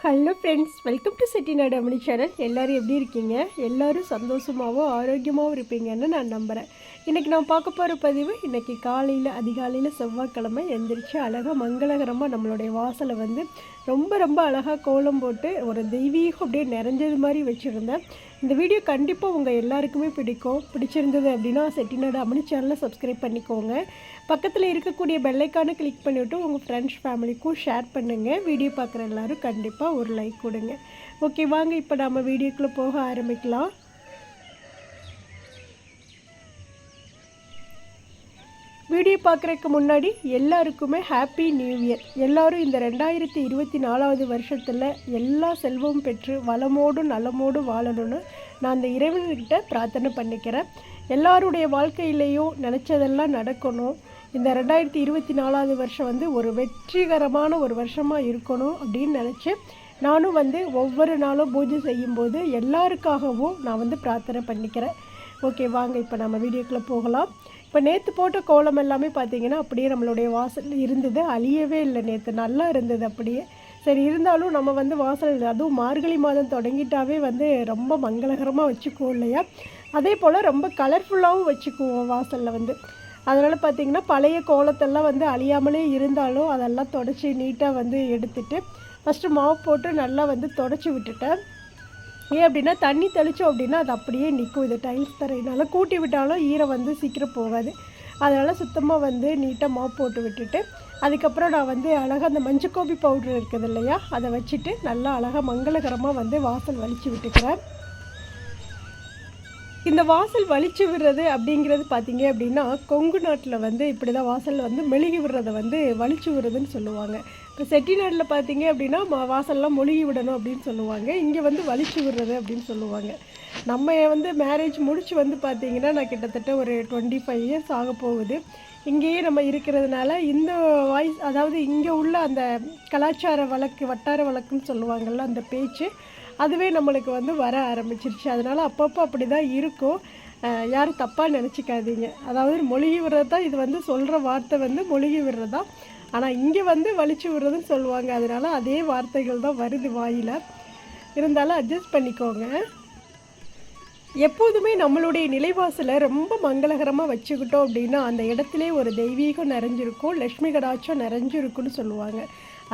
Hello friends welcome to Chettinad Amani channel எல்லோரும் எப்படி இருக்கீங்க? எல்லோரும் சந்தோஷமாகவும் ஆரோக்கியமாகவும் இருப்பீங்கன்னு நான் நம்புகிறேன் இன்றைக்கி நான் பார்க்க போகிற பதிவு இன்றைக்கி காலையில் அதிகாலையில் செவ்வாய்க்கிழமை எந்திரிச்சு அழகாக மங்களகரமாக நம்மளுடைய வாசலை வந்து ரொம்ப ரொம்ப அழகாக கோலம் போட்டு ஒரு தெய்வீகம் அப்படியே நிறைஞ்சது மாதிரி வச்சுருந்தேன். இந்த வீடியோ கண்டிப்பாக உங்கள் எல்லாருக்குமே பிடிக்கும். பிடிச்சிருந்தது அப்படின்னா செட்டிநாடு அமனி சேனலை சப்ஸ்கிரைப் பண்ணிக்கோங்க. பக்கத்தில் இருக்கக்கூடிய பெல்லைக்கான கிளிக் பண்ணிவிட்டு உங்கள் ஃப்ரெண்ட்ஸ் ஃபேமிலிக்கும் ஷேர் பண்ணுங்கள் வீடியோ பார்க்குற எல்லாரும் கண்டிப்பாக ஒரு லைக் கொடுங்க. ஓகே வாங்க இப்போ நம்ம வீடியோக்குள்ளே போக ஆரம்பிக்கலாம். வீடியோ பார்க்குறதுக்கு முன்னாடி எல்லாருக்குமே ஹாப்பி நியூ இயர் எல்லாரும் இந்த ரெண்டாயிரத்தி இருபத்தி நாலாவது வருஷத்தில் எல்லா செல்வமும் பெற்று வளமோடும் நலமோடும் வாழணும்னு நான் அந்த இறைவன்கிட்ட பிரார்த்தனை பண்ணிக்கிறேன். எல்லாருடைய வாழ்க்கையிலையும் நினச்சதெல்லாம் நடக்கணும். இந்த ரெண்டாயிரத்தி இருபத்தி நாலாவது வருஷம் வந்து ஒரு வெற்றிகரமான ஒரு வருஷமாக இருக்கணும் அப்படின்னு நினச்சி நானும் வந்து ஒவ்வொரு நாளும் பூஜை செய்யும்போது எல்லாருக்காகவும் நான் வந்து பிரார்த்தனை பண்ணிக்கிறேன். ஓகே வாங்க இப்போ நம்ம வீடியோக்குள்ளே போகலாம். இப்போ நேற்று போட்ட கோலம் எல்லாமே பார்த்தீங்கன்னா அப்படியே நம்மளுடைய வாசல் இருந்தது. அழியவே இல்லை நேற்று நல்லா இருந்தது அப்படியே. சரி இருந்தாலும் நம்ம வந்து வாசல் அதுவும் மார்கழி மாதம் தொடங்கிட்டாவே வந்து ரொம்ப மங்களகரமாக வச்சுக்குவோம் இல்லையா? அதே போல் ரொம்ப கலர்ஃபுல்லாகவும் வச்சுக்குவோம் வாசலில் வந்து. அதனால் பார்த்திங்கன்னா பழைய கோலத்தெல்லாம் வந்து அழியாமலே இருந்தாலும் அதெல்லாம் தொடச்சி நீட்டாக வந்து எடுத்துட்டு ஃபஸ்ட்டு மாவு போட்டு நல்லா வந்து தொடச்சி விட்டுட்டேன். ஏன் அப்படின்னா தண்ணி தெளித்தோம் அப்படின்னா அது அப்படியே நிற்கும் இது டைல்ஸ் தரையினால கூட்டி விட்டாலும் ஈரம் வந்து சீக்கிரம் போகாது. அதனால் சுத்தமாக வந்து நீட்டாக மாப் போட்டு விட்டுட்டு அதுக்கப்புறம் நான் வந்து அழகாக அந்த மஞ்சக்கோபி பவுட்ரு இருக்குது இல்லையா அதை வச்சுட்டு நல்லா அழகாக மங்களகரமாக வந்து வாசல் வலித்து விட்டுக்கிறேன். இந்த வாசல் வலிச்சு விடுறது அப்படிங்கிறது பார்த்தீங்க அப்படின்னா கொங்கு நாட்டில் வந்து இப்படி தான் வாசல் வந்து மெழுகி விடுறதை வந்து வலிச்சு விடுறதுன்னு சொல்லுவாங்க. இப்போ செட்டிநாட்டில் பார்த்தீங்க அப்படின்னா வாசல்லாம் மொழுகி விடணும் அப்படின்னு சொல்லுவாங்க. இங்கே வந்து வலிச்சு விடுறது அப்படின்னு சொல்லுவாங்க. நம்ம வந்து மேரேஜ் முடிச்சு வந்து பார்த்தீங்கன்னா நான் கிட்டத்தட்ட ஒரு டுவெண்ட்டி ஃபைவ் இயர்ஸ் ஆக போகுது. இங்கேயே நம்ம இருக்கிறதுனால இந்த வாய்ஸ் அதாவது இங்கே உள்ள அந்த கலாச்சார வழக்கு வட்டார வழக்குன்னு சொல்லுவாங்கள்ல அந்த பேச்சு அதுவே நம்மளுக்கு வந்து வர ஆரம்பிச்சிருச்சு. அதனால் அப்பப்போ அப்படி தான் இருக்கும் யாரும் தப்பாக நினச்சிக்காதீங்க. அதாவது மொழிகி விடுறது தான் இது வந்து சொல்கிற வார்த்தை வந்து மொழிகி விடுறது? தான் ஆனால் இங்கே வந்து வலிச்சு விடுறதுன்னு சொல்லுவாங்க. அதனால் அதே வார்த்தைகள் தான் வருது வாயில். இருந்தாலும் அட்ஜஸ்ட் பண்ணிக்கோங்க. எப்போதுமே நம்மளுடைய நிலைவாசலை ரொம்ப மங்களகரமாக வச்சுக்கிட்டோம் அப்படின்னா அந்த இடத்துல ஒரு தெய்வீகம் நிறைஞ்சிருக்கும் லக்ஷ்மி கடாட்சம் நிறைஞ்சிருக்குன்னு சொல்லுவாங்க.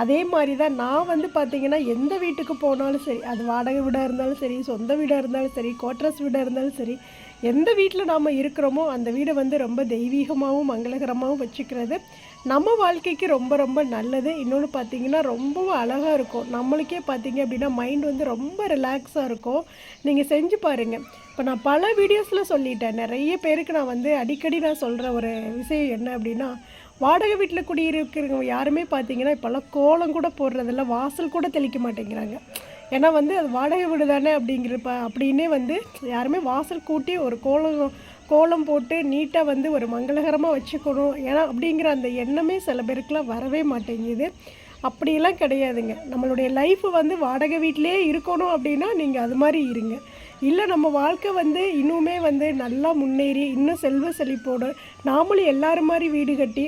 அதே மாதிரி தான் நான் வந்து பார்த்திங்கன்னா எந்த வீட்டுக்கு போனாலும் சரி அது வாடகை வீடாக இருந்தாலும் சரி சொந்த வீடாக இருந்தாலும் சரி கோட்ரஸ் வீடாக இருந்தாலும் சரி எந்த வீட்டில் நாம் இருக்கிறோமோ அந்த வீடை வந்து ரொம்ப தெய்வீகமாகவும் மங்களகரமாகவும் வச்சுக்கிறது. நம்ம வாழ்க்கைக்கு ரொம்ப ரொம்ப நல்லது. இன்னொன்று பார்த்தீங்கன்னா ரொம்பவும் அழகாக இருக்கும். நம்மளுக்கே பார்த்தீங்க அப்படின்னா மைண்ட் வந்து ரொம்ப ரிலாக்ஸாக இருக்கும். நீங்கள் செஞ்சு பாருங்கள் இப்போ நான் பல வீடியோஸில் சொல்லிட்டேன். நிறைய பேருக்கு நான் வந்து அடிக்கடி நான் சொல்கிற ஒரு விஷயம் என்ன அப்படின்னா வாடகை வீட்டில் குடியிருக்கிறவங்க யாருமே பார்த்தீங்கன்னா இப்போல்லாம் கோலம் கூட போடுறதில்ல. வாசல் கூட தெளிக்க மாட்டேங்கிறாங்க. ஏன்னா வந்து அது வாடகை வீடு தானே அப்படிங்கிறப்ப அப்படின்னே வந்து யாருமே வாசல் கூட்டி ஒரு கோலம் கோலம் போட்டு நீட்டாக வந்து ஒரு மங்களகரமாக வச்சுக்கணும். ஏன்னா அப்படிங்கிற அந்த எண்ணமே சில பேருக்குலாம் வரவே மாட்டேங்குது. அப்படியெல்லாம் கிடையாதுங்க. நம்மளுடைய லைஃப் வந்து வாடகை வீட்டிலே இருக்கணும் அப்படின்னா நீங்கள் அது மாதிரி இருங்க. இல்லை நம்ம வாழ்க்கை வந்து இன்னுமே வந்து நல்லா முன்னேறி இன்னும் செல்வ செழிப்போடு நாமளும் எல்லாரும் மாதிரி வீடு கட்டி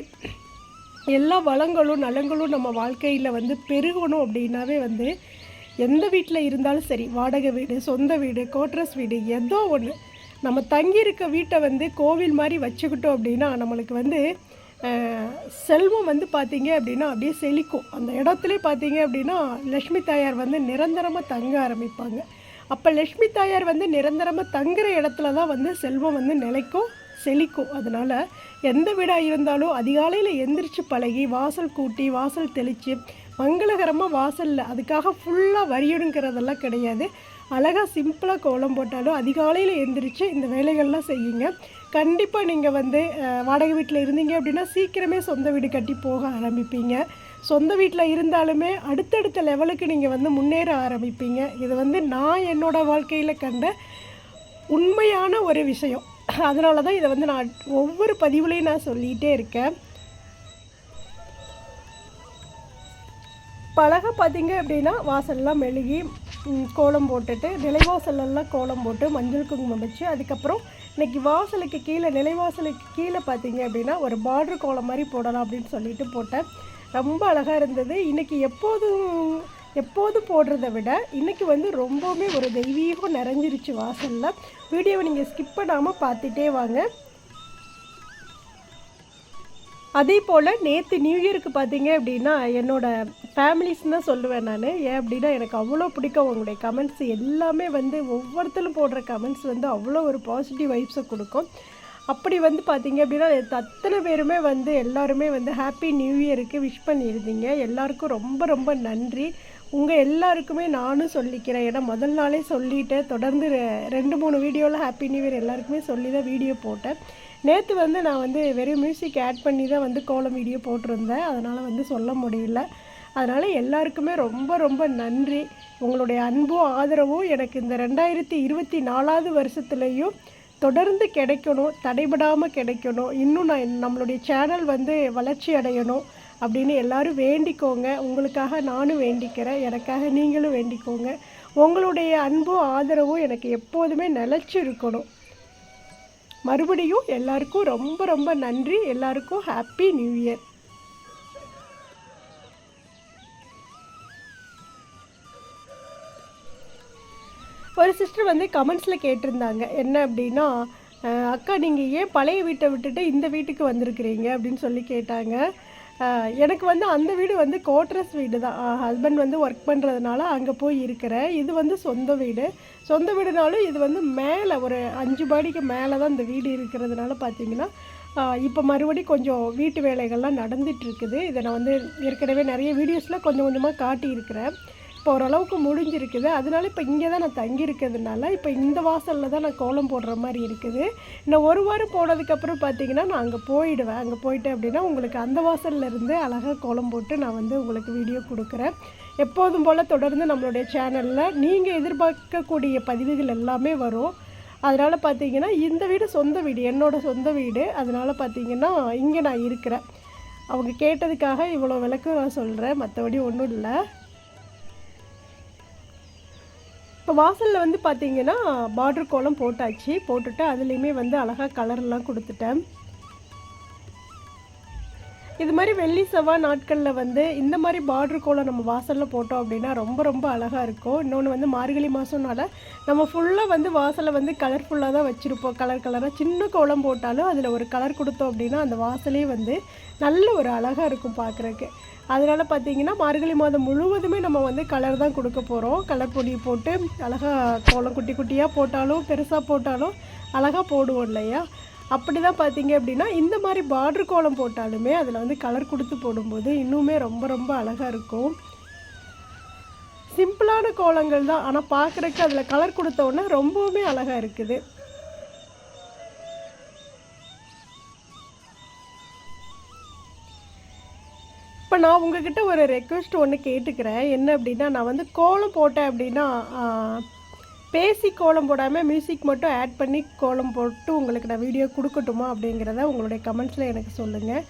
எல்லா வளங்களும் நலங்களும் நம்ம வாழ்க்கையில் வந்து பெருகணும் அப்படின்னாவே வந்து எந்த வீட்டில் இருந்தாலும் சரி வாடகை வீடு சொந்த வீடு கோட்ரஸ் வீடு ஏதோ ஒன்று நம்ம தங்கியிருக்க வீட்டை வந்து கோவில் மாதிரி வச்சுக்கிட்டோம் அப்படின்னா நம்மளுக்கு வந்து செல்வம் வந்து பார்த்தீங்க அப்படின்னா அப்படியே செழிக்கும். அந்த இடத்துல பார்த்தீங்க அப்படின்னா லக்ஷ்மி தாயார் வந்து நிரந்தரமாக தங்க ஆரம்பிப்பாங்க. அப்போ லக்ஷ்மி தாயார் வந்து நிரந்தரமாக தங்குற இடத்துல தான் வந்து செல்வம் வந்து நிலைக்கும் செழிக்கும். அதனால் எந்த வீடாக இருந்தாலும் அதிகாலையில் எந்திரிச்சு பழகி வாசல் கூட்டி வாசல் தெளித்து மங்களகரமாக வாசலில் அதுக்காக ஃபுல்லாக வரியணுங்கிறதெல்லாம் கிடையாது. அழகாக சிம்பிளாக கோலம் போட்டாலும் அதிகாலையில் எழுந்திரிச்சு இந்த வேலைகள்லாம் செய்யுங்க. கண்டிப்பாக நீங்கள் வந்து வாடகை வீட்டில் இருந்தீங்க அப்படின்னா சீக்கிரமே சொந்த வீடு கட்டி போக ஆரம்பிப்பீங்க. சொந்த வீட்டில் இருந்தாலுமே அடுத்தடுத்த லெவலுக்கு நீங்கள் வந்து முன்னேற ஆரம்பிப்பீங்க. இது வந்து நான் என்னோடய வாழ்க்கையில் கண்ட உண்மையான ஒரு விஷயம். அதனால தான் இதை வந்து நான் ஒவ்வொரு பதிவுலையும் நான் சொல்லிகிட்டே இருக்கேன். பழக பார்த்தீங்க அப்படின்னா வாசல்லாம் மெழுகி கோலம் போட்டுட்டு நிலைவாசலெல்லாம் கோலம் போட்டு மஞ்சள் குங்குமம் வச்சு அதுக்கப்புறம் இன்னைக்கு வாசலுக்கு கீழே நிலைவாசலுக்கு கீழே பார்த்தீங்க அப்படின்னா ஒரு பார்டர் கோலம் மாதிரி போடலாம் அப்படின்னு சொல்லிட்டு போட்டேன். ரொம்ப அழகாக இருந்தது. இன்றைக்கி எப்போதும் எப்போதும் போடுறத விட இன்றைக்கி வந்து ரொம்பவுமே ஒரு தெய்வீகம் நிறைஞ்சிருச்சு வாசலில். வீடியோவை நீங்கள் ஸ்கிப் பண்ணாமல் பார்த்துட்டே வாங்க. அதே போல் நேற்று நியூ இயருக்கு பார்த்தீங்க அப்படின்னா என்னோடய ஃபேமிலிஸ்ன்னு தான் சொல்லுவேன் நான். ஏன் அப்படின்னா எனக்கு அவ்வளோ பிடிக்கும் உங்களுடைய கமெண்ட்ஸ் எல்லாமே வந்து ஒவ்வொருத்தரும் போடுற கமெண்ட்ஸ் வந்து அவ்வளோ ஒரு பாசிட்டிவ் வைப்ஸை கொடுக்கும். அப்படி வந்து பார்த்தீங்க அப்படின்னா அத்தனை பேருமே வந்து எல்லாருமே வந்து ஹாப்பி நியூ இயருக்கு விஷ் பண்ணியிருந்தீங்க. எல்லாருக்கும் ரொம்ப ரொம்ப நன்றி. உங்கள் எல்லாருக்குமே நானும் சொல்லிக்கிறேன். ஏன்னா முதல் நாளே சொல்லிட்டேன். தொடர்ந்து ரெண்டு மூணு வீடியோவில் ஹாப்பி நியூ இயர் எல்லாருக்குமே சொல்லி தான் வீடியோ போட்டேன். நேற்று வந்து நான் வந்து வெறும் மியூசிக் ஆட் பண்ணி தான் வந்து கோலம் வீடியோ போட்டிருந்தேன். அதனால் வந்து சொல்ல முடியல. அதனால் எல்லாருக்குமே ரொம்ப ரொம்ப நன்றி. உங்களுடைய அன்பும் ஆதரவும் எனக்கு இந்த ரெண்டாயிரத்தி இருபத்தி நாலாவது வருஷத்துலேயும் தொடர்ந்து கிடைக்கணும் தடைபடாமல் கிடைக்கணும். இன்னும் நான் நம்மளுடைய சேனல் வந்து வளர்ச்சி அடையணும் அப்படின்னு எல்லோரும் வேண்டிக்கோங்க. உங்களுக்காக நானும் வேண்டிக்கிறேன். எனக்காக நீங்களும் வேண்டிக்கோங்க. உங்களுடைய அன்பும் ஆதரவும் எனக்கு எப்போதுமே நிலச்சி இருக்கணும். மறுபடியும் எல்லாருக்கும் ரொம்ப ரொம்ப நன்றி. எல்லாருக்கும் ஹாப்பி நியூ இயர். ஒரு சிஸ்டர் வந்து கமெண்ட்ஸில் கேட்டிருந்தாங்க. என்ன அப்படின்னா அக்கா நீங்கள் ஏன் பழைய வீட்டை விட்டுட்டு இந்த வீட்டுக்கு வந்திருக்கிறீங்க? அப்படின்னு சொல்லி கேட்டாங்க. எனக்கு வந்து அந்த வீடு வந்து கோட்ரஸ் வீடு தான். ஹஸ்பண்ட் வந்து ஒர்க் பண்ணுறதுனால அங்கே போய் இருக்கிறேன். இது வந்து சொந்த வீடு. சொந்த வீடுனாலும் இது வந்து மேலே ஒரு அஞ்சு பாடிக்கு மேலே தான் இந்த வீடு இருக்கிறதுனால பார்த்தீங்கன்னா இப்போ மறுபடி கொஞ்சம் வீட்டு வேலைகள்லாம் நடந்துகிட்ருக்குது இதை நான் வந்து ஏற்கனவே நிறைய வீடியோஸில் கொஞ்சம் கொஞ்சமாக காட்டியிருக்கிறேன். இப்போ ஓரளவுக்கு முடிஞ்சிருக்குது. அதனால இப்போ இங்கே தான் நான் தங்கியிருக்கிறதுனால இப்போ இந்த வாசலில் தான் நான் கோலம் போடுற மாதிரி இருக்குது. இன்னும் ஒரு வாரம் போனதுக்கப்புறம் பார்த்தீங்கன்னா நான் அங்கே போயிடுவேன். அங்கே போயிட்டேன் அப்படின்னா உங்களுக்கு அந்த வாசலில் இருந்து அழகாக கோலம் போட்டு நான் வந்து உங்களுக்கு வீடியோ கொடுக்குறேன். எப்போதும் போல் தொடர்ந்து நம்மளுடைய சேனலில் நீங்கள் எதிர்பார்க்கக்கூடிய பதிவுகள் எல்லாமே வரும். அதனால் பார்த்தீங்கன்னா இந்த வீடு சொந்த வீடு என்னோடய சொந்த வீடு. அதனால் பார்த்தீங்கன்னா இங்கே நான் இருக்கிறேன். அவங்க கேட்டதுக்காக இவ்வளோ விளக்கம் நான் சொல்கிறேன் மற்றபடி ஒன்றும் இல்லை. இப்போ வாசலில் வந்து பார்த்தீங்கன்னா பார்டர் கோலம் போட்டாச்சு. போட்டுட்டு அதுலேயுமே வந்து அழகாக கலர்லாம் கொடுத்துட்டேன். இது மாதிரி வெள்ளி செவ்வாய் நாட்களில் வந்து இந்த மாதிரி பார்டர் கோலம் நம்ம வாசலில் போட்டோம் அப்படின்னா ரொம்ப ரொம்ப அழகாக இருக்கும். இன்னொன்று வந்து மார்கழி மாதம்னால நம்ம ஃபுல்லாக வந்து வாசலை வந்து கலர்ஃபுல்லாக தான் வச்சுருப்போம். கலர் கலராக சின்ன கோலம் போட்டாலும் அதில் ஒரு கலர் கொடுத்தோம் அப்படின்னா அந்த வாசலே வந்து நல்ல ஒரு அழகாக இருக்கும் பார்க்குறக்கு அதனால் பார்த்தீங்கன்னா மார்கழி மாதம் முழுவதுமே நம்ம வந்து கலர் தான் கொடுக்க போகிறோம் கலர் பொடி போட்டு அழகாக கோலம் குட்டி குட்டியாக போட்டாலும் பெருசாக போட்டாலும் அழகாக போடுவோம் இல்லையா? அப்படி தான் பார்த்தீங்க அப்படின்னா இந்த மாதிரி பார்டர் கோலம் போட்டாலுமே அதில் வந்து கலர் கொடுத்து போடும்போது இன்னுமே ரொம்ப ரொம்ப அழகாக இருக்கும். சிம்பிளான கோலங்கள் தான் ஆனால் பார்க்குறக்கு அதில் கலர் கொடுத்த உடனே ரொம்பவுமே அழகாக இருக்குது. இப்போ நான் உங்ககிட்ட ஒரு ரெக்வெஸ்ட் ஒன்று கேட்டுக்கிறேன். என்ன அப்படின்னா நான் வந்து கோலம் போட்டேன் அப்படின்னா பேசி கோலம் போடாமல் மியூசிக் மட்டும் ஆட் பண்ணி கோலம் போட்டு உங்களுக்கு நான் வீடியோ கொடுக்கட்டுமா அப்படிங்கிறத உங்களுடைய கமெண்ட்ஸில் எனக்கு சொல்லுங்கள்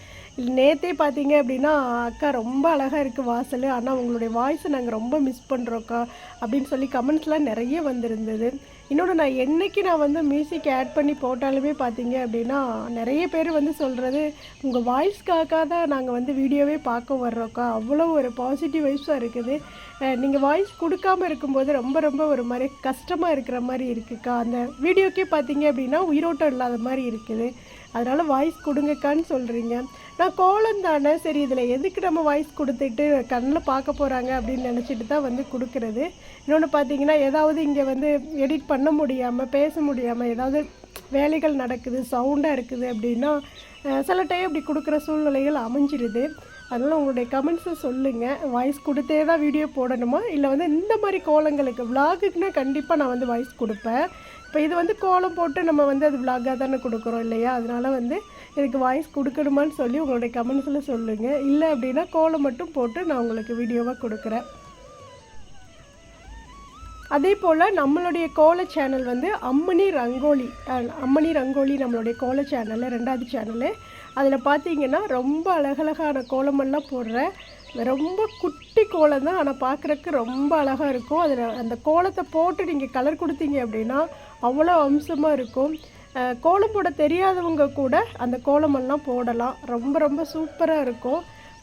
நேற்றே பார்த்தீங்க அப்படின்னா அக்கா ரொம்ப அழகாக இருக்குது வாசல். ஆனால் உங்களுடைய வாய்ஸை நாங்கள் ரொம்ப மிஸ் பண்ணுறோக்கா அப்படின்னு சொல்லி கமெண்ட்ஸ்லாம் நிறைய வந்திருந்தது. இன்னொன்று நான் என்றைக்கு நான் வந்து மியூசிக் ஆட் பண்ணி போட்டாலுமே பார்த்தீங்க அப்படின்னா நிறைய பேர் வந்து சொல்கிறது உங்கள் வாய்ஸ்க்காக தான் நாங்கள் வந்து வீடியோவே பார்க்க வர்றோக்கா அவ்வளோ ஒரு பாசிட்டிவ் வைப்ஸாக இருக்குது. நீங்கள் வாய்ஸ் கொடுக்காம இருக்கும்போது ரொம்ப ரொம்ப ஒரு மாதிரி கஷ்டமாக இருக்கிற மாதிரி இருக்குக்கா. அந்த வீடியோக்கே பார்த்தீங்க அப்படின்னா உயிரோட்டம் இல்லாத மாதிரி இருக்குது. அதனால் வாய்ஸ் கொடுங்கக்கான்னு சொல்கிறீங்க நான் கோலம் தானே சரி இதில் எதுக்கு நம்ம வாய்ஸ் கொடுத்துட்டு கண்ணில் பார்க்க போகிறாங்க அப்படின்னு நினச்சிட்டு தான் வந்து கொடுக்குறது. இன்னொன்று பார்த்தீங்கன்னா ஏதாவது இங்கே வந்து எடிட் பண்ண முடியாமல் பேச முடியாமல் ஏதாவது வேலைகள் நடக்குது சவுண்டாக இருக்குது அப்படின்னா சில டைம் இப்படி கொடுக்குற சூழ்நிலைகள் அமைஞ்சிருது. அதனால் உங்களுடைய கமெண்ட்ஸை சொல்லுங்கள் வாய்ஸ் கொடுத்தே தான் வீடியோ போடணுமா? இல்லை வந்து இந்த மாதிரி கோலங்களுக்கு விலாகுக்குன்னா கண்டிப்பாக நான் வந்து வாய்ஸ் கொடுப்பேன். இப்போ இது வந்து கோலம் போட்டு நம்ம வந்து அது விலாகாக தானே கொடுக்குறோம் இல்லையா? அதனால் வந்து இதுக்கு வாய்ஸ் கொடுக்கணுமான்னு சொல்லி உங்களுடைய கமெண்ட்ஸில் சொல்லுங்கள் இல்லை அப்படின்னா கோலம் மட்டும் போட்டு நான் உங்களுக்கு வீடியோவாக கொடுக்குறேன். அதே போல் நம்மளுடைய கோல சேனல் வந்து அம்மணி ரங்கோலி அம்மணி ரங்கோலி நம்மளுடைய கோல சேனலு ரெண்டாவது சேனலு அதில் பார்த்தீங்கன்னா ரொம்ப அழகழகான கோலமெல்லாம் போடுறேன். ரொம்ப குட்டி கோலம் தான் ஆனால் பார்க்குறக்கு ரொம்ப அழகாக இருக்கும். அதில் அந்த கோலத்தை போட்டு நீங்கள் கலர் கொடுத்தீங்க அப்படின்னா அவ்வளோ அம்சமாக இருக்கும். கோலம் போட தெரியாதவங்க கூட அந்த கோலமெல்லாம் போடலாம். ரொம்ப ரொம்ப சூப்பராக இருக்கும்.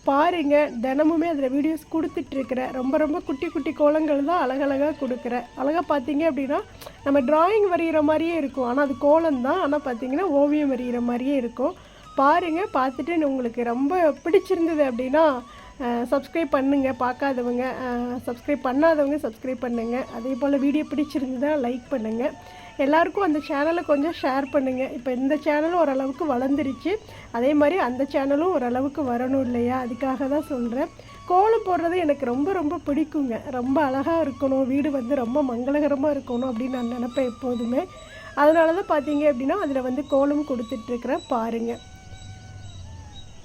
பாருங்கள் தினமுமே அதில் வீடியோஸ் கொடுத்துட்ருக்குறேன் ரொம்ப ரொம்ப குட்டி குட்டி கோலங்கள் தான் அழகழகாக கொடுக்குறேன் அழகாக பார்த்தீங்க அப்படின்னா நம்ம டிராயிங் வரைகிற மாதிரியே இருக்கும். ஆனால் அது கோலம் தான். ஆனால் பார்த்தீங்கன்னா ஓவியம் வரைகிற மாதிரியே இருக்கும். பாருங்கள் பார்த்துட்டு உங்களுக்கு ரொம்ப பிடிச்சிருந்தது அப்படின்னா சப்ஸ்கிரைப் பண்ணுங்கள் பார்க்காதவங்க சப்ஸ்கிரைப் பண்ணாதவங்க சப்ஸ்கிரைப் பண்ணுங்கள் அதே போல் வீடியோ பிடிச்சிருந்ததா லைக் பண்ணுங்கள் எல்லாருக்கும் அந்த சேனலை கொஞ்சம் ஷேர் பண்ணுங்கள் இப்போ இந்த சேனலும் ஓரளவுக்கு வளர்ந்துருச்சு. அதே மாதிரி அந்த சேனலும் ஓரளவுக்கு வரணும் இல்லையா? அதுக்காக தான் சொல்கிறேன் கோலம் போடுறது எனக்கு ரொம்ப ரொம்ப பிடிக்குங்க. ரொம்ப அழகாக இருக்கணும். வீடு வந்து ரொம்ப மங்களகரமாக இருக்கணும் அப்படின்னு நான் நினப்பேன் எப்போதுமே. அதனால தான் பார்த்தீங்க அப்படின்னா அதில் வந்து கோலம் கொடுத்துட்ருக்குறேன் பாருங்கள்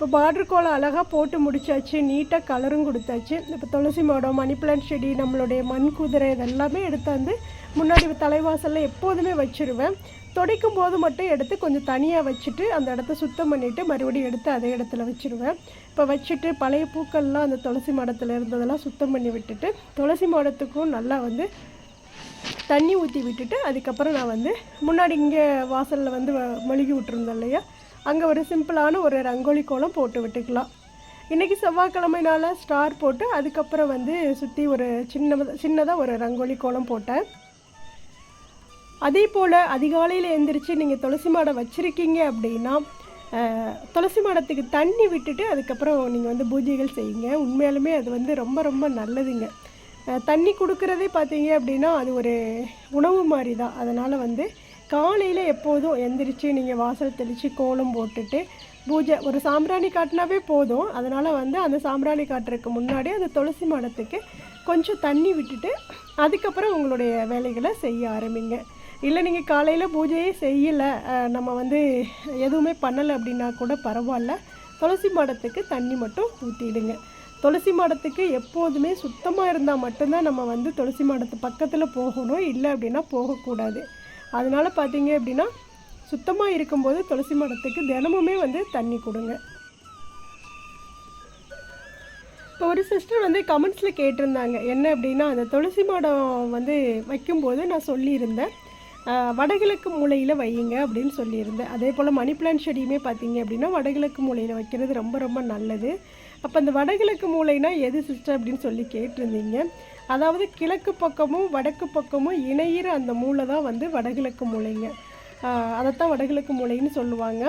இப்போ பார்டர் கோலம் அழகாக போட்டு முடிச்சாச்சு நீட்டாக கலரும் கொடுத்தாச்சு. இப்போ துளசி மாடம் மணி பிளான்ட் செடி நம்மளுடைய மண் குதிரை இதெல்லாமே எடுத்தாந்து முன்னாடி தலைவாசலில் எப்போதுமே வச்சுருவேன். துடைக்கும் போது மட்டும் எடுத்து கொஞ்சம் தனியாக வச்சுட்டு அந்த இடத்த சுத்தம் பண்ணிவிட்டு மறுபடியும் எடுத்து அதே இடத்துல வச்சுருவேன். இப்போ வச்சுட்டு பழைய பூக்கள்லாம் அந்த துளசி மாடத்தில் இருந்ததெல்லாம் சுத்தம் பண்ணி விட்டுட்டு துளசி மாடத்துக்கும் நல்லா வந்து தண்ணி ஊற்றி விட்டுட்டு அதுக்கப்புறம் நான் வந்து முன்னாடி இங்கே வாசலில் வந்து வ- மொழுகி விட்டுருந்தேன் இல்லையா? அங்கே ஒரு சிம்பிளான ஒரு ரங்கோலி கோலம் போட்டு விட்டுக்கலாம். இன்றைக்கி செவ்வாய்க்கிழமைனால ஸ்டார் போட்டு அதுக்கப்புறம் வந்து சுற்றி ஒரு சின்ன சின்னதாக ஒரு ரங்கோலி கோலம் போட்டேன். அதே போல் அதிகாலையில் எந்திரிச்சு நீங்கள் துளசி மாடம் வச்சுருக்கீங்க அப்படின்னா துளசி மாடத்துக்கு தண்ணி விட்டுட்டு அதுக்கப்புறம் நீங்கள் வந்து பூஜைகள் செய்யுங்க. உண்மையாலுமே அது வந்து ரொம்ப ரொம்ப நல்லதுங்க. தண்ணி கொடுக்குறதே பார்த்தீங்க அப்படின்னா அது ஒரு உணவு மாதிரி தான் அதனால் வந்து காலையில் எப்போதும் எந்திரிச்சு நீங்கள் வாசல் தெளித்து கோலம் போட்டுட்டு பூஜை ஒரு சாம்பிராணி காட்டினாவே போதும். அதனால் வந்து அந்த சாம்பிராணி காட்டுறதுக்கு முன்னாடி அந்த துளசி மாடத்துக்கு கொஞ்சம் தண்ணி விட்டுட்டு அதுக்கப்புறம் உங்களுடைய வேலைகளை செய்ய ஆரம்பிங்க. இல்லை நீங்கள் காலையில் பூஜையே செய்யலை. நம்ம வந்து எதுவுமே பண்ணலை அப்படின்னா கூட பரவாயில்ல. துளசி மாடத்துக்கு தண்ணி மட்டும் ஊற்றிடுங்க துளசி மாடத்துக்கு எப்போதுமே சுத்தமாக இருந்தால் மட்டும்தான் நம்ம வந்து துளசி மாடத்து பக்கத்தில் போகணும். இல்லை அப்படின்னா போகக்கூடாது. அதனால பார்த்தீங்க அப்படின்னா சுத்தமாக இருக்கும்போது துளசி மரத்துக்கு தினமுமே வந்து தண்ணி கொடுங்க. இப்போ ஒரு சிஸ்டர் வந்து கமெண்ட்ஸில் கேட்டிருந்தாங்க என்ன அப்படின்னா அந்த துளசி மாடம் வந்து வைக்கும்போது நான் சொல்லியிருந்தேன் வடகிழக்கு மூலையில் வையுங்க அப்படின்னு சொல்லியிருந்தேன். அதே போல் மணி பிளான் செடியுமே பார்த்தீங்க அப்படின்னா வடகிழக்கு மூலையில் வைக்கிறது ரொம்ப ரொம்ப நல்லது. அப்போ அந்த வடகிழக்கு மூலைனா எது சிஸ்டர் அப்படின்னு சொல்லி கேட்டிருந்தீங்க. அதாவது கிழக்கு பக்கமும் வடக்கு பக்கமும் இணையிற அந்த மூலை தான் வந்து வடகிழக்கு மூலைங்க. அதைத்தான் வடகிழக்கு மூலைன்னு சொல்லுவாங்க.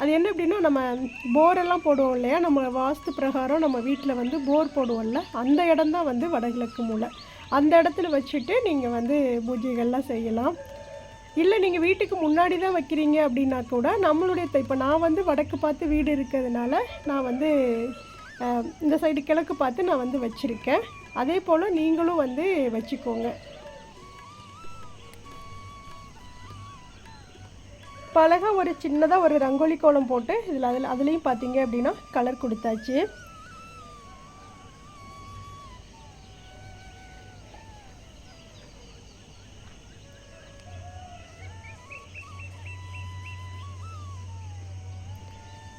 அது என்ன அப்படின்னா நம்ம போரெல்லாம் போடுவோம் இல்லையா? நம்ம வாஸ்து பிரகாரம் நம்ம வீட்டில் வந்து போர் போடுவோம்ல அந்த இடம் தான் வந்து வடகிழக்கு மூலை அந்த இடத்துல வச்சுட்டு நீங்கள் வந்து பூஜைகள்லாம் செய்யலாம். இல்லை நீங்கள் வீட்டுக்கு முன்னாடி தான் வைக்கிறீங்க அப்படின்னா கூட நம்மளுடைய இப்போ நான் வந்து வடக்கு பார்த்து வீடு இருக்கிறதுனால நான் வந்து இந்த சைடு கிழக்கு பார்த்து நான் வந்து வச்சுருக்கேன். அதே போல் நீங்களும் வந்து வச்சுக்கோங்க. இப்போ ஒரு சின்னதாக ஒரு ரங்கோலி கோலம் போட்டு இதில் அதில் அதுலேயும் பார்த்தீங்க அப்படின்னா கலர் கொடுத்தாச்சு.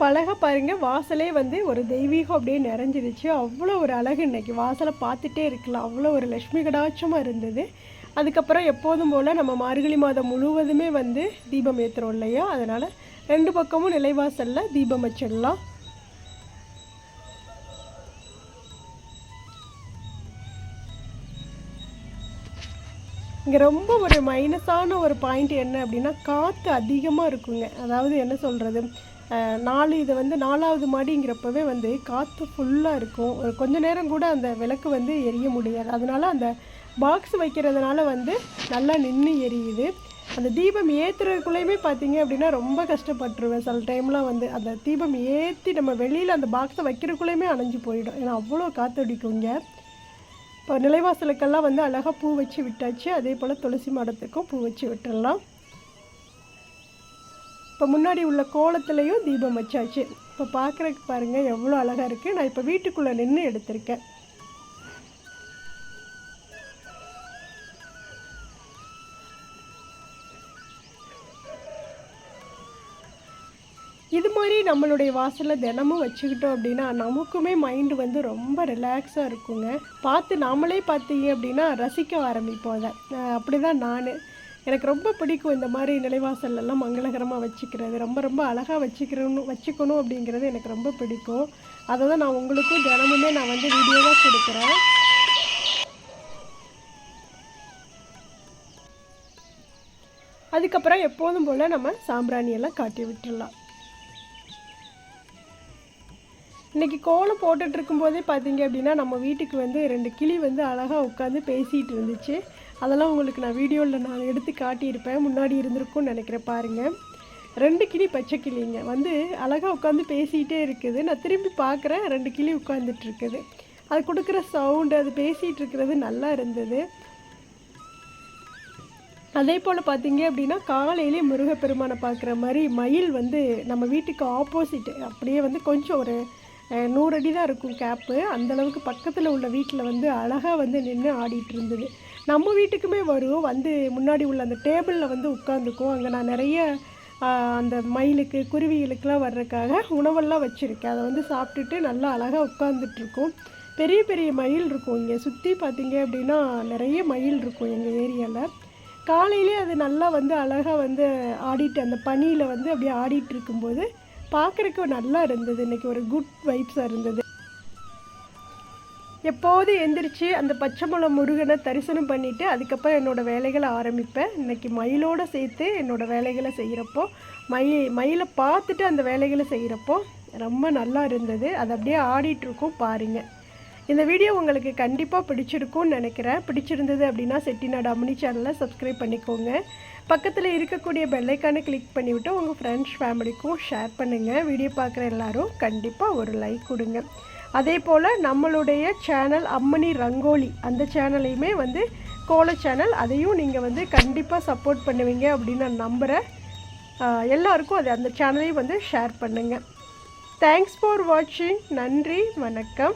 பழக பாருங்க. வாசலே வந்து ஒரு தெய்வீகம் அப்படியே நிறைஞ்சிருச்சு. அவ்வளோ ஒரு அழகு இன்னைக்கு. வாசலை பார்த்துட்டே இருக்கலாம். அவ்வளோ ஒரு லக்ஷ்மி கடாட்சமாக இருந்தது. அதுக்கப்புறம் எப்போதும் போல் நம்ம மார்கழி மாதம் முழுவதுமே வந்து தீபம் ஏற்றுறோம் இல்லையா? அதனால் ரெண்டு பக்கமும் நிலைவாசலில் தீபம் வச்சிடலாம். இங்கே ரொம்ப ஒரு மைனஸான ஒரு பாயிண்ட் என்ன அப்படின்னா காற்று அதிகமாக இருக்குங்க. அதாவது என்ன சொல்கிறது நாலு இது வந்து நாலாவது மாடிங்கிறப்பவே வந்து காற்று ஃபுல்லாக இருக்கும். ஒரு கொஞ்ச நேரம் கூட அந்த விளக்கு வந்து எரிய முடியாது. அதனால் அந்த பாக்ஸ் வைக்கிறதுனால வந்து நல்லா நின்று எரியுது. அந்த தீபம் ஏற்றுறதுக்குள்ளேயுமே பார்த்தீங்க அப்படின்னா ரொம்ப கஷ்டப்பட்டுருவேன். சில டைம்லாம் வந்து அந்த தீபம் ஏற்றி நம்ம வெளியில் அந்த பாக்ஸை வைக்கிறதுக்குள்ளேயுமே அணைஞ்சு போயிடும். ஏன்னா அவ்வளோ காற்றடிக்குங்க இப்போ நிலைவாசலுக்கெல்லாம் வந்து அழகாக பூ வச்சு விட்டாச்சு. அதே போல் துளசி மாடத்துக்கும் பூ வச்சு விட்டுடலாம். இப்போ முன்னாடி உள்ள கோலத்துலேயும் தீபம் வச்சாச்சு. இப்போ பார்க்குறக்கு பாருங்கள் எவ்வளோ அழகாக இருக்குது நான் இப்போ வீட்டுக்குள்ளே நின்று எடுத்திருக்கேன். இது மாதிரி நம்மளுடைய வாசலில் தினமும் வச்சுக்கிட்டோம் அப்படின்னா நமக்குமே மைண்டு வந்து ரொம்ப ரிலாக்ஸாக இருக்குங்க. பார்த்து நாமளே பார்த்தீங்க அப்படின்னா ரசிக்க ஆரம்பிப்போம் அதை. அப்படி தான் நான். எனக்கு ரொம்ப பிடிக்கும் இந்த மாதிரி நிலைவாசல்லாம் மங்களகரமாக வச்சுக்கிறது. ரொம்ப ரொம்ப அழகாக வச்சுக்கிறணும் வச்சுக்கணும் அப்படிங்கிறது எனக்கு ரொம்ப பிடிக்கும். அதை தான் நான் உங்களுக்கும் தினமுமே நான் வந்து வீடியோவாக கொடுக்குறேன். அதுக்கப்புறம் எப்போதும் போல் நம்ம சாம்பிராணியெல்லாம் காட்டி விட்டுடலாம். இன்றைக்கி கோலம் போட்டுட்டு இருக்கும்போதே பார்த்தீங்க அப்படின்னா நம்ம வீட்டுக்கு வந்து ரெண்டு கிளி வந்து அழகாக உட்காந்து பேசிகிட்டு இருந்துச்சு. அதெல்லாம் உங்களுக்கு நான் வீடியோவில் நான் எடுத்து காட்டியிருப்பேன். முன்னாடி இருந்திருக்கும்னு நினைக்கிறேன். பாருங்கள் ரெண்டு கிளி பச்சை கிளிங்க. வந்து அழகாக உட்காந்து பேசிகிட்டே இருக்குது. நான் திரும்பி பார்க்குறேன். ரெண்டு கிளி உட்காந்துட்ருக்குது அது கொடுக்குற சவுண்டு அது பேசிகிட்டு இருக்கிறது நல்லா இருந்தது. அதே போல் பார்த்தீங்க அப்படின்னா காலையிலே முருகப்பெருமானை பார்க்குற மாதிரி மயில் வந்து நம்ம வீட்டுக்கு ஆப்போசிட் அப்படியே வந்து கொஞ்சம் ஒரு நூறு அடி தான் இருக்கும் கேப்பு அந்தளவுக்கு பக்கத்தில் உள்ள வீட்டில் வந்து அழகாக வந்து நின்று ஆடிட்டு இருந்தது. நம்ம வீட்டுக்குமே வரும் வந்து முன்னாடி உள்ள அந்த டேபிளில் வந்து உட்காந்துக்கும் அங்கே நான் நிறைய அந்த மயிலுக்கு குருவிகளுக்கெலாம் வர்றதுக்காக உணவெல்லாம் வச்சுருக்கேன். அதை வந்து சாப்பிட்டுட்டு நல்லா அழகாக உட்காந்துட்ருக்கும் பெரிய பெரிய மயில் இருக்கும் இங்கே. சுற்றி பார்த்தீங்க அப்படின்னா நிறைய மயில் இருக்கும் எங்கள் ஏரியாவில் காலையிலே அது நல்லா வந்து அழகாக வந்து ஆடிட்டு அந்த பனியில் வந்து அப்படியே ஆடிட்டு இருக்கும்போது பார்க்குறக்கு நல்லா இருந்தது. இன்றைக்கி ஒரு குட் வைப்ஸாக இருந்தது. எப்போது எந்திரிச்சு அந்த பச்சை மலை முருகனை தரிசனம் பண்ணிவிட்டு அதுக்கப்புறம் என்னோடய வேலைகளை ஆரம்பிப்பேன். இன்னைக்கு மயிலோடு சேர்த்து என்னோடய வேலைகளை செய்கிறப்போ மயில் மயிலை பார்த்துட்டு அந்த வேலைகளை செய்கிறப்போ ரொம்ப நல்லா இருந்தது. அது அப்படியே ஆடிட்டுருக்கோம் பாருங்கள் இந்த வீடியோ உங்களுக்கு கண்டிப்பாக பிடிச்சிருக்கும்னு நினைக்கிறேன். பிடிச்சிருந்தது அப்படின்னா செட்டிநாடு அம்மனி சேனலை சப்ஸ்கிரைப் பண்ணிக்கோங்க. பக்கத்தில் இருக்கக்கூடிய பெல்லைக்கானை கிளிக் பண்ணிவிட்டு உங்கள் ஃப்ரெண்ட்ஸ் ஃபேமிலிக்கும் ஷேர் பண்ணுங்கள் வீடியோ பார்க்குற எல்லாரும் கண்டிப்பாக ஒரு லைக் கொடுங்க. அதே போல் நம்மளுடைய சேனல் அம்மணி ரங்கோலி அந்த சேனலையுமே வந்து கோல சேனல் அதையும் நீங்கள் வந்து கண்டிப்பாக சப்போர்ட் பண்ணுவீங்க அப்படின்னு நான் நம்புகிறேன் எல்லாருக்கும் அது அந்த சேனலையும் வந்து ஷேர் பண்ணுங்கள் தேங்க்ஸ் ஃபார் வாட்சிங் நன்றி வணக்கம்.